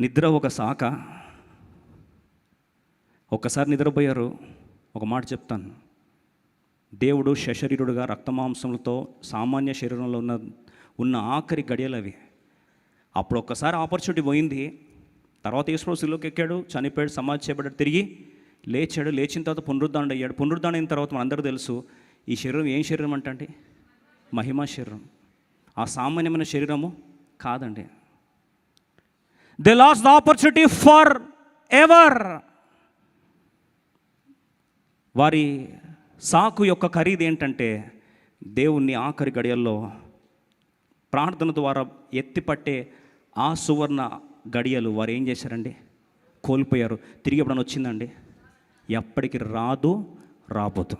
నిద్ర ఒక శాఖ. ఒక్కసారి నిద్రపోయారు ఒక మాట చెప్తాను. దేవుడు శశరీరుడుగా రక్తమాంసములతో సామాన్య శరీరంలో ఉన్న ఉన్న ఆఖరి గడియలు అవి. అప్పుడు ఒక్కసారి ఆపర్చునిటీ పోయింది. తర్వాత యేసుప్రభులోకి ఎక్కాడు చనిపోయాడు సమాధి చేయబడ్డాడు తిరిగి లేచాడు. లేచిన తర్వాత పునరుద్ధానం అయ్యాడు. పునరుద్ధానం అయిన తర్వాత మనందరూ తెలుసు ఈ శరీరం ఏం శరీరం అంటే మహిమా శరీరం. ఆ సామాన్యమైన శరీరము కాదండి. They loss the opportunity forever వారి సాకు యొక్క ఖరీదు ఏంటంటే దేవుణ్ణి ఆఖరి గడియల్లో ప్రార్థన ద్వారా ఎత్తిపట్టే ఆ సువర్ణ గడియలు వారు ఏం చేశారండి? కోల్పోయారు. తిరిగి ఎప్పుడన్నా వచ్చిందండి? ఎప్పటికి రాదు రాబోదు.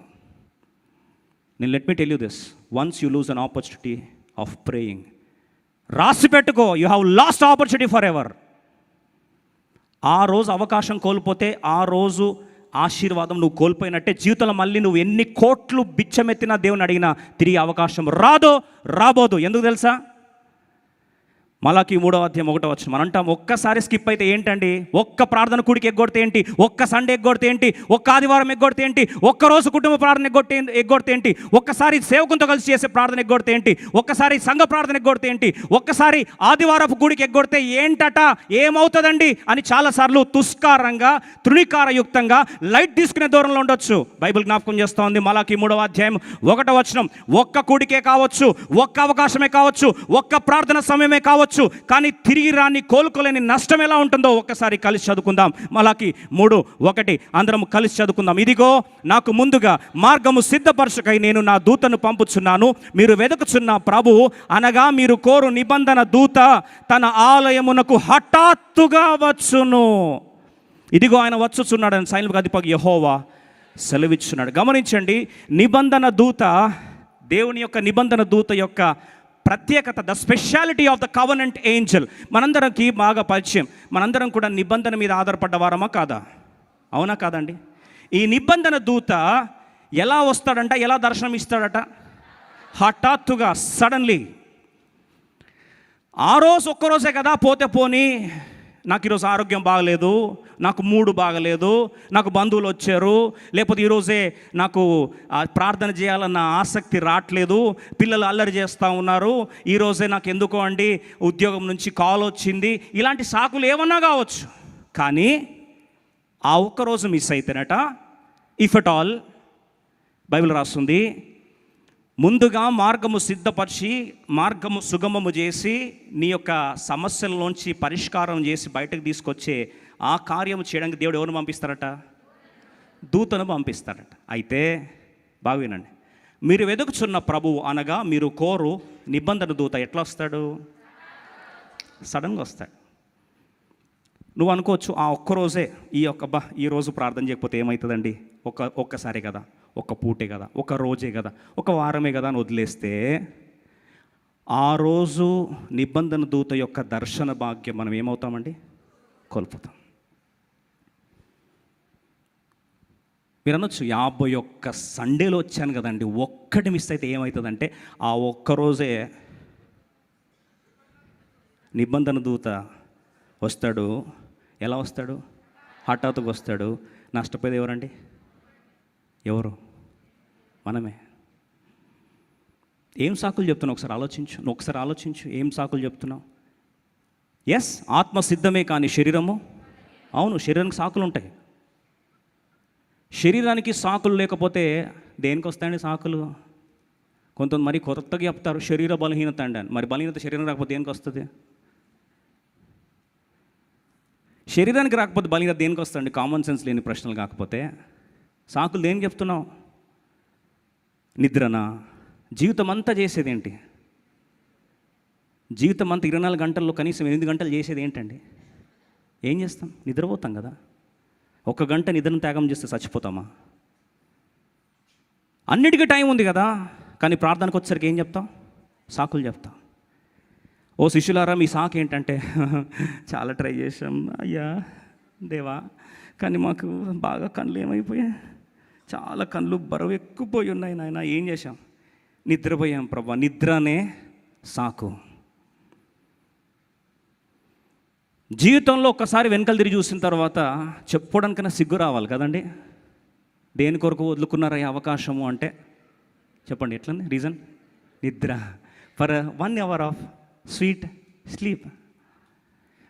నేను let me tell you this once you lose an opportunity of praying రాసి పెట్టుకో. You have lost opportunity forever ఆ రోజు అవకాశం కోల్పోతే ఆ రోజు ఆశీర్వాదం నువ్వు కోల్పోయినట్టే. జీవితంలో మళ్ళీ నువ్వు ఎన్ని కోట్లు బిచ్చమెత్తినా దేవుని అడిగినా తిరిగి అవకాశం రాదో రాబోదు. ఎందుకు తెలుసా? మలాకి మూడవ అధ్యాయం ఒకటో వచ్చిన మనం అంటాం ఒక్కసారి స్కిప్ అయితే ఏంటండి? ఒక్క ప్రార్థన కూడికి ఎగ్గొడితే ఏంటి? ఒక్క సండే ఎగ్గొడితే ఏంటి? ఒక్క ఆదివారం ఎగ్గొడితే ఏంటి? ఒక్క రోజు కుటుంబ ప్రార్థన ఎగ్గొట్టే ఎగ్గొడితే ఏంటి? ఒక్కసారి సేవకునితో కలిసి చేసే ప్రార్థన ఎగ్గొడితే ఏంటి? ఒక్కసారి సంఘ ప్రార్థన ఎగ్గొడితే ఏంటి? ఒక్కసారి ఆదివారపు గుడికి ఎగ్గొడితే ఏంటట? ఏమవుతుందండి? అని చాలాసార్లు తుష్కారంగా తృణీకారయుక్తంగా లైట్ తీసుకునే దూరంలో ఉండొచ్చు. బైబిల్ జ్ఞాపకం చేస్తూ ఉంది మలాకి మూడవ అధ్యాయం ఒకటో వచనం. ఒక్క కూడికే కావచ్చు ఒక్క అవకాశమే కావచ్చు ఒక్క ప్రార్థన సమయమే కావచ్చు కానీ తిరిగి రాని కోలుకోలేని నష్టం ఎలా ఉంటుందో ఒక్కసారి కలిసి చదువుకుందాం. మలాకి మూడు ఒకటి అందరం కలిసి చదువుకుందాం. ఇదిగో నాకు ముందుగా మార్గము సిద్ధపరచకై నేను నా దూతను పంపుచున్నాను. మీరు వెదకుచున్న ప్రభు అనగా మీరు కోరు నిబంధన దూత తన ఆలయమునకు హఠాత్తుగా వచ్చును. ఇదిగో ఆయన వచ్చుచున్నాడని సైన్లకు అధిపతి యహోవా సెలవిచ్చున్నాడు. గమనించండి నిబంధన దూత దేవుని యొక్క నిబంధన దూత యొక్క ప్రత్యేకత the speciality of the covenant angel మనందరికి బాగా పరిచయం. మనందరం కూడా నిబంధన మీద ఆధారపడ్డ వారమా కాదా? అవునా కాదండి? ఈ నిబంధన దూత ఎలా వస్తాడంట? ఎలా దర్శనం ఇస్తాడట? హఠాత్తుగా సడన్లీ ఆ రోజు ఒక్కరోజే కదా పోతే పోనీ నాకు ఈరోజు ఆరోగ్యం బాగలేదు నాకు మూడు బాగలేదు నాకు బంధువులు వచ్చారు లేకపోతే ఈరోజే నాకు ప్రార్థన చేయాలన్న ఆసక్తి రావట్లేదు పిల్లలు అల్లరి చేస్తూ ఉన్నారు ఈరోజే నాకు ఎందుకో అండి ఉద్యోగం నుంచి కాల్ వచ్చింది ఇలాంటి సాకులు ఏమన్నా కావచ్చు. కానీ ఆ ఒక్కరోజు మిస్ అయితేనట ఇఫ్ ఎట్ ఆల్ బైబిల్ రాస్తుంది ముందుగా మార్గము సిద్ధపరిచి మార్గము సుగమము చేసి నీ యొక్క సమస్యలలోంచి పరిష్కారం చేసి బయటకు తీసుకొచ్చే ఆ కార్యము చేయడానికి దేవుడు ఎవరు పంపిస్తారట? దూతను పంపిస్తారట. అయితే బాగా వినండి. మీరు వెతుకుచున్న ప్రభువు అనగా మీరు కోరు నిబంధన దూత ఎట్లా వస్తాడు? సడన్గా వస్తాడు. నువ్వు అనుకోవచ్చు ఆ ఒక్కరోజే ఈ ఒక్క బా ఈ రోజు ప్రార్థన చేయకపోతే ఏమవుతుందండి ఒక ఒక్కసారి కదా. ఒక పూటే కదా ఒక రోజే కదా ఒక వారమే కదా అని వదిలేస్తే ఆ రోజు నిబంధన దూత యొక్క దర్శన భాగ్యం మనం ఏమవుతామండి? కోల్పోతాం. మీరు అనొచ్చు యాభై ఒక్క సండేలో వచ్చాను కదండి ఒక్కటి మిస్ అయితే ఏమవుతుందంటే ఆ ఒక్కరోజే నిబంధన దూత వస్తాడు. ఎలా వస్తాడు? హఠాత్తుగా వస్తాడు. నష్టపోయేది ఎవరండి? ఎవరు? మనమే. ఏం సాకులు చెప్తున్నావు? ఒకసారి ఆలోచించు. నువ్వు ఒకసారి ఆలోచించు. ఏం సాకులు చెప్తున్నావు? ఎస్ ఆత్మ సిద్ధమే కానీ శరీరము? అవును శరీరానికి సాకులు ఉంటాయి. శరీరానికి సాకులు లేకపోతే దేనికి వస్తాయండి సాకులు? కొంత మరి కొత్తగా చెప్తారు శరీర బలహీనత అండి మరి బలహీనత శరీరం రాకపోతే దేనికి వస్తుంది? శరీరానికి రాకపోతే బలహీనత దేనికి వస్తుంది కామన్ సెన్స్ లేని ప్రశ్నలు కాకపోతే. సాకులు దేనికి చెప్తున్నావు? నిద్రనా? జీవితం అంతా చేసేది ఏంటి జీవితం అంతా ఇరవై నాలుగు గంటల్లో కనీసం ఎనిమిది గంటలు చేసేది ఏంటండి? ఏం చేస్తాం? నిద్రపోతాం కదా. ఒక గంట నిద్రను త్యాగం చేస్తే చచ్చిపోతామా? అన్నిటికీ టైం ఉంది కదా. కానీ ప్రార్థనకు వచ్చేసరికి ఏం చెప్తాం? సాకులు చెప్తాం. ఓ శిష్యులారా మీ సాకు ఏంటంటే చాలా ట్రై చేసాం అయ్యా దేవా కానీ మాకు బాగా కళ్ళు ఏమైపోయాయి. చాలా కళ్ళు బరువు ఎక్కుపోయి ఉన్నాయి నాయన. ఏం చేశాం? నిద్రపోయాం ప్రభా. నిద్రనే సాకు. జీవితంలో ఒక్కసారి వెనకలు తిరిగి చూసిన తర్వాత చెప్పుకోవడానికైనా సిగ్గు రావాలి కదండి? దేని కొరకు వదులుకున్నారా ఈ అవకాశము అంటే? చెప్పండి ఎట్లండి రీజన్? నిద్ర. For one hour of sweet sleep.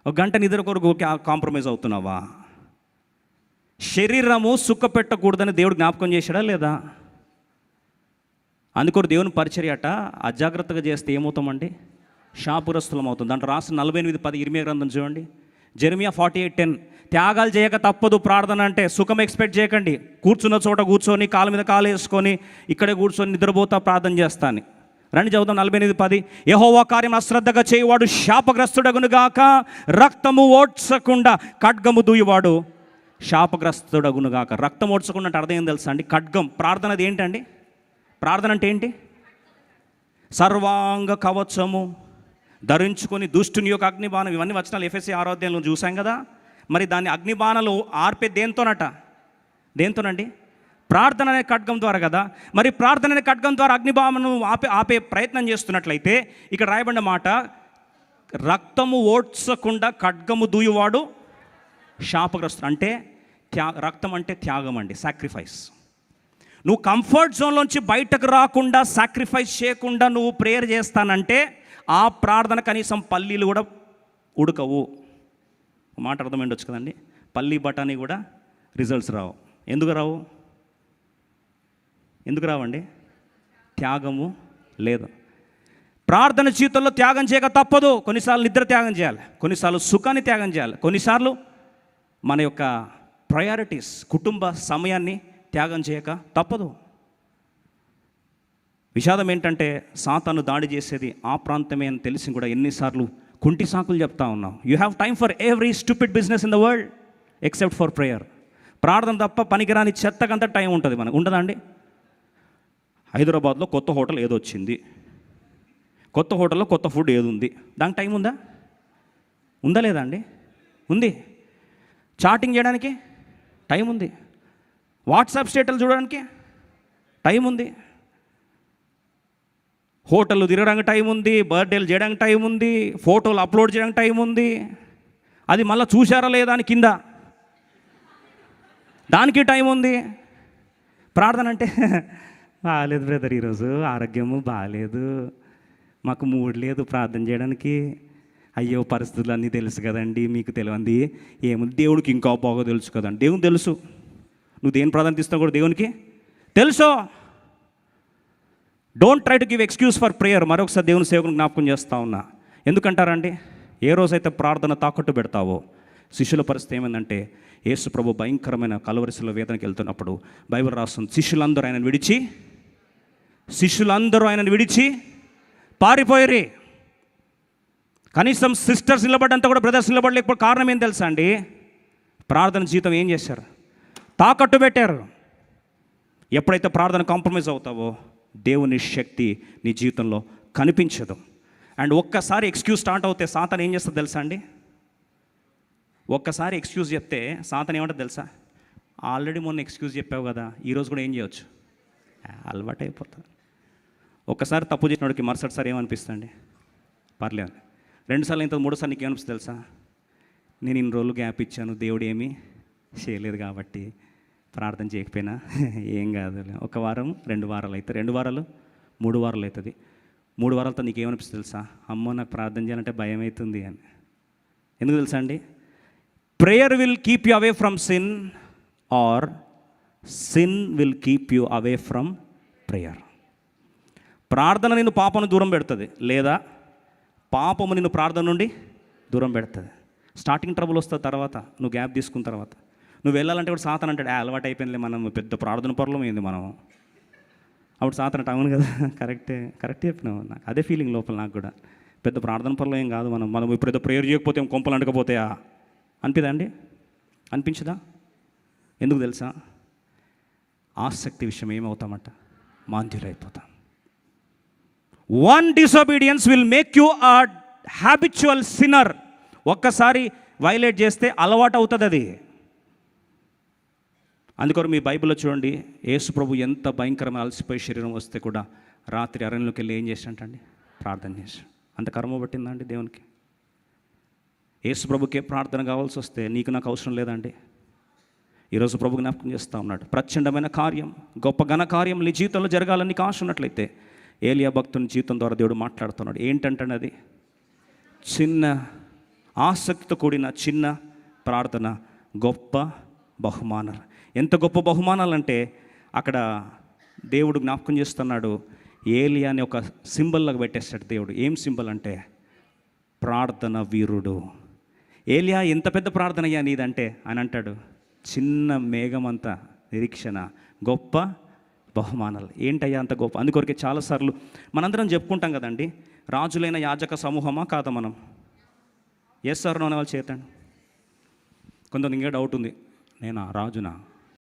ఒక గంట నిద్ర కొరకు కాంప్రమైజ్ అవుతున్నావా? శరీరము సుఖ పెట్టకూడదని దేవుడు జ్ఞాపకం చేశాడా లేదా? అందుకొరు దేవుని పరిచర్యట అజాగ్రత్తగా చేస్తే ఏమవుతామండి? శాపురస్తులం అవుతుంది దాంట్లో రాసిన నలభై ఎనిమిది పది ఇరిమే గ్రంథం చూడండి. Jeremiah forty eight ten. త్యాగాలు చేయక తప్పదు ప్రార్థన అంటే సుఖం ఎక్స్పెక్ట్ చేయకండి. కూర్చున్న చోట కూర్చొని కాలు మీద కాలు వేసుకొని ఇక్కడే కూర్చొని నిద్రపోతా ప్రార్థన చేస్తాను. రండి చదువుతాం నలభై ఎనిమిది పది. యహోవా కార్యం అశ్రద్ధగా చేయవాడు శాపగ్రస్తుడగునుగాక రక్తము ఓడ్చకుండా ఖడ్గము దూయవాడు. శాపగ్రస్తుడగునుగాక. రక్తం ఓడ్చకుండా అర్థం ఏం తెలుసా అండి? ఖడ్గం. ప్రార్థన అది ఏంటండి? ప్రార్థన అంటే ఏంటి? సర్వాంగ కవచము ధరించుకొని దుష్టుని యొక్క అగ్నిబాణం. ఇవన్నీ వచనాలు ఎఫ్ఎస్సి ఆరోగ్యంలో చూసాం కదా? మరి దాన్ని అగ్నిబాణలు ఆర్పే దేంతోనట దేంతోనండి ప్రార్థన అనే ఖడ్గం ద్వారా కదా? మరి ప్రార్థన అనే ఖడ్గం ద్వారా అగ్నిబామను ఆపే ఆపే ప్రయత్నం చేస్తున్నట్లయితే ఇక్కడ రాయబడిన మాట రక్తము ఓడ్చకుండా ఖడ్గము దూయువాడు శాపగ్రస్తుడు. అంటే త్యా రక్తం అంటే త్యాగం అండి సాక్రిఫైస్ నువ్వు కంఫర్ట్ జోన్లోంచి బయటకు రాకుండా సాక్రిఫైస్ చేయకుండా నువ్వు ప్రేయర్ చేస్తానంటే ఆ ప్రార్థన కనీసం పల్లీలు కూడా ఉడకవు. మాట అర్థమైండొచ్చు కదండి? పల్లీ బఠానీ కూడా రిజల్ట్స్ రావు. ఎందుకు రావు? ఎందుకు రావండి? త్యాగము లేదు. ప్రార్థన జీవితంలో త్యాగం చేయక తప్పదు. కొన్నిసార్లు నిద్ర త్యాగం చేయాలి. కొన్నిసార్లు సుఖాన్ని త్యాగం చేయాలి. కొన్నిసార్లు మన యొక్క ప్రయారిటీస్ కుటుంబ సమయాన్ని త్యాగం చేయక తప్పదు. విషాదం ఏంటంటే సాతాను దాడి చేసేది ఆ ప్రాంతమే అని తెలిసి కూడా ఎన్నిసార్లు కుంటి సాకులు చెప్తా ఉన్నాం. You have time for every stupid business in the world except for prayer ప్రార్థన తప్ప పనికిరాని చెత్తకంతా టైం ఉంటుంది మనకు. ఉండదా అండి? హైదరాబాద్లో కొత్త హోటల్ ఏదో వచ్చింది. కొత్త హోటల్లో కొత్త ఫుడ్ ఏది ఉంది? దానికి టైం ఉందా? ఉందా లేదా అండి? ఉంది. చాటింగ్ చేయడానికి? టైం ఉంది. వాట్సాప్ స్టేటలు చూడడానికి టైం ఉంది. హోటల్ తిరగడానికి టైం ఉంది బర్త్డేలు చేయడానికి టైం ఉంది ఫోటోలు అప్లోడ్ చేయడానికి టైం ఉంది. అది మళ్ళీ చూశారా లేదా అని కింద. దానికి టైం ఉంది. ప్రార్థన అంటే బాగాలేదు బ్రదర్ ఈరోజు ఆరోగ్యము బాగాలేదు మాకు మూడు లేదు ప్రార్థన చేయడానికి. అయ్యో పరిస్థితులు అన్నీ తెలుసు కదండి మీకు తెలియంది. ఏముంది దేవుడికి ఇంకా బాగా తెలుసు కదండి. దేవుని తెలుసు. నువ్వు దేని ప్రాధాన్యత ఇస్తావు కూడా దేవునికి? తెలుసు. Don't try to give excuse for prayer మరొకసారి దేవుని సేవకుని జ్ఞాపకం చేస్తా ఉన్నా. ఎందుకంటారండి? ఏ రోజైతే ప్రార్థన తాకట్టు పెడతావో శిష్యుల పరిస్థితి ఏమైందంటే యేసు ప్రభు భయంకరమైన కలవరిశిలో వేదనకి వెళ్తున్నప్పుడు బైబిల్ రాస్తుంది శిష్యులందరూ ఆయనను విడిచి శిష్యులందరూ ఆయనను విడిచి పారిపోయారు. కనీసం సిస్టర్స్ నిలబడ్డంత కూడా బ్రదర్స్ నిలబడలేకపోతే కారణం ఏం తెలుసా అండి? ప్రార్థన జీవితం ఏం చేశారు? తాకట్టు పెట్టారు. ఎప్పుడైతే ప్రార్థన కాంప్రమైజ్ అవుతావో దేవుని శక్తి నీ జీవితంలో కనిపించదు. అండ్ ఒక్కసారి ఎక్స్క్యూజ్ స్టార్ట్ అవుతే సాతన్ ఏం చేస్తుంది తెలుసా అండి? ఒక్కసారి ఎక్స్క్యూజ్ చెప్తే సాతన్ ఏమంటుంది తెలుసా? ఆల్రెడీ మొన్న ఎక్స్క్యూజ్ చెప్పావు కదా ఈరోజు కూడా ఏం చేయొచ్చు? అలవాటు అయిపోతుంది ఒక్కసారి తప్పు చేసినోడికి మరుసటి సారి ఏమనిపిస్తుంది పర్లేదు. రెండుసార్లు అయిన మూడోసారి నీకు ఏమనిపిస్తుంది తెలుసా? నేను ఇన్ని రోజులు గ్యాప్ ఇచ్చాను దేవుడు ఏమీ చేయలేదు కాబట్టి ప్రార్థన చేయకపోయినా ఏం కాదు. ఒక వారం రెండు వారాలు అవుతాయి. రెండు వారాలు మూడు వారాలు అవుతుంది. మూడు వారాలతో నీకు ఏమనిపిస్తుంది తెలుసా? అమ్మో నాకు ప్రార్థన చేయాలంటే భయం అవుతుంది అని. ఎందుకు తెలుసా అండి? Prayer will keep you away from sin or sin will keep you away from prayer ప్రార్థన నేను పాపను దూరం పెడుతుంది. లేదా పాపము నిన్ను ప్రార్థన నుండి దూరం పెడుతుంది. స్టార్టింగ్ ట్రబుల్ వస్తుంది తర్వాత నువ్వు గ్యాప్ తీసుకున్న తర్వాత. నువ్వు వెళ్ళాలంటే కూడా సాతన్ అంటాడు "ఆ, అలవాటు అయిపోయిందిలే మనం పెద్ద ప్రార్థన పొరలం అయింది మనం అప్పుడు సాతన్ అంటే అవును కదా కరెక్టే కరెక్ట్ చెప్పినావు నాకు అదే ఫీలింగ్ లోపల నాకు కూడా. పెద్ద ప్రార్థన పనులు ఏం కాదు మనం మనం ఇప్పుడు ఏదో ప్రేయర్ చేయకపోతే కొంపలు అంటకపోతాయా? అనిపిదా అండి? అనిపించదా? ఎందుకు తెలుసా? ఆసక్తి విషయం ఏమవుతామట? మాంద్యులైపోతాం. One disobedience will make you a habitual sinner ఒక్కసారి వైలేట్ చేస్తే అలవాటు అవుతుంది అది. అందుకొరకు మీ బైబిల్లో చూడండి యేసు ప్రభు ఎంత భయంకరమైన అలసిపోయి శరీరం వస్తే కూడా రాత్రి అరణ్యంలోకి వెళ్ళి ఏం చేసినట్టండి ప్రార్థన చేసి అంత కర్మ పట్టిందండి దేవునికి? యేసు ప్రభుకే ప్రార్థన కావాల్సి వస్తే నీకు నాకు అవసరం లేదండి ఈరోజు ప్రభు జ్ఞాపకం చేస్తూ ఉన్నాడు. ప్రచండమైన కార్యం గొప్ప ఘన కార్యం నీ జీవితంలో జరగాలని నీకు ఆశ ఉన్నట్లయితే ఏలియా భక్తుని జీవితం ద్వారా దేవుడు మాట్లాడుతున్నాడు. ఏంటంటే అది చిన్న ఆసక్తితో కూడిన చిన్న ప్రార్థన గొప్ప బహుమానాలు. ఎంత గొప్ప బహుమానాలంటే అక్కడ దేవుడు జ్ఞాపకం చేస్తున్నాడు ఏలియా అని ఒక సింబల్లాగా పెట్టేస్తాడు దేవుడు. ఏం సింబల్ అంటే? ప్రార్థన వీరుడు. ఏలియా ఎంత పెద్ద ప్రార్థన అయ్యా నీదంటే? అని అంటాడు. చిన్న మేఘమంత నిరీక్షణ గొప్ప బహుమానాలు. ఏంటయ్యా అంత గొప్ప? అందుకొరకే చాలాసార్లు మనందరం చెప్పుకుంటాం కదండి రాజులైన యాజక సమూహమా కాదా మనం? ఎస్ సార్ నోనే వాళ్ళు చేతండి కొంత ఇంకా డౌట్ ఉంది. నేనా? రాజునా?